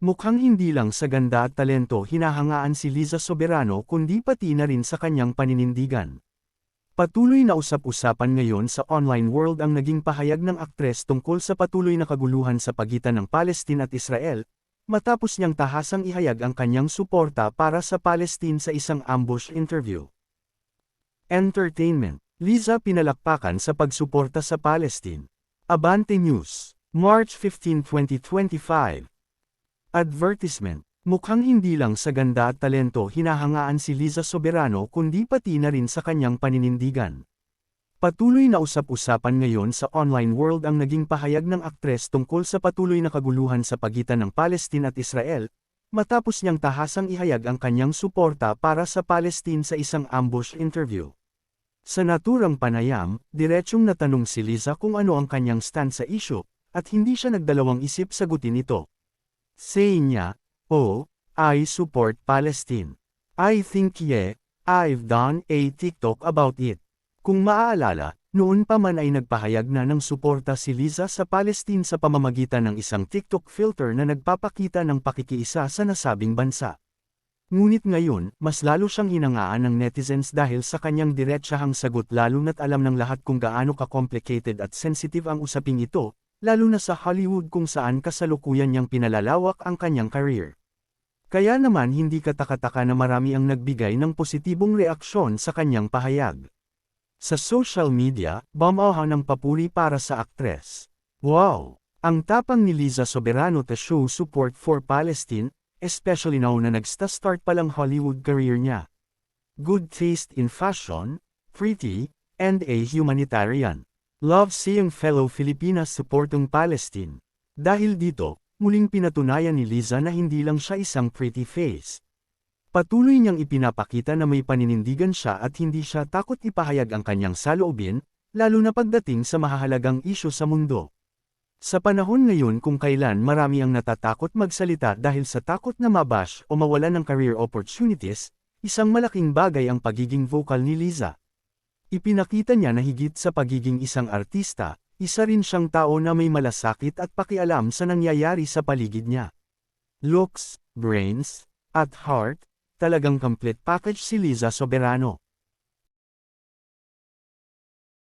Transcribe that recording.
Mukhang hindi lang sa ganda at talento hinahangaan si Liza Soberano kundi pati na rin sa kanyang paninindigan. Patuloy na usap-usapan ngayon sa online world ang naging pahayag ng aktres tungkol sa patuloy na kaguluhan sa pagitan ng Palestine at Israel, matapos niyang tahasang ihayag ang kanyang suporta para sa Palestine sa isang ambush interview. Entertainment Liza pinalakpakan sa pagsuporta sa Palestine. Abante News, March 15, 2025 Advertisement Mukhang hindi lang sa ganda at talento hinahangaan si Liza Soberano kundi pati na rin sa kanyang paninindigan. Patuloy na usap-usapan ngayon sa online world ang naging pahayag ng aktres tungkol sa patuloy na kaguluhan sa pagitan ng Palestine at Israel, matapos niyang tahasang ihayag ang kanyang suporta para sa Palestine sa isang ambush interview. Sa naturang panayam, diretsong natanong si Liza kung ano ang kanyang stand sa issue, at hindi siya nagdalawang isip sagutin ito. Say niya, Oh, I support Palestine. I think yeah, I've done a TikTok about it. Kung maaalala, noon pa man ay nagpahayag na ng suporta si Liza sa Palestine sa pamamagitan ng isang TikTok filter na nagpapakita ng pakikiisa sa nasabing bansa. Ngunit ngayon, mas lalo siyang hinangaan ng netizens dahil sa kanyang diretsahang sagot lalo na't alam ng lahat kung gaano ka-complicated at sensitive ang usaping ito, lalo na sa Hollywood kung saan kasalukuyan niyang pinalalawak ang kanyang career. Kaya naman hindi katakataka na marami ang nagbigay ng positibong reaksyon sa kanyang pahayag. Sa social media, bumaha ng papuri para sa aktres. Wow! Ang tapang ni Liza Soberano to show support for Palestine, especially now na nagsta-start pa lang Hollywood career niya. Good taste in fashion, pretty, and a humanitarian. Love seeing fellow Filipinas supporting Palestine. Dahil dito, muling pinatunayan ni Liza na hindi lang siya isang pretty face. Patuloy niyang ipinapakita na may paninindigan siya at hindi siya takot ipahayag ang kanyang saloobin, lalo na pagdating sa mahahalagang isyo sa mundo. Sa panahon ngayon kung kailan marami ang natatakot magsalita dahil sa takot na mabash o mawalan ng career opportunities, isang malaking bagay ang pagiging vocal ni Liza. Ipinakita niya na higit sa pagiging isang artista, isa rin siyang tao na may malasakit at pakialam sa nangyayari sa paligid niya. Looks, brains, at heart, talagang complete package si Liza Soberano.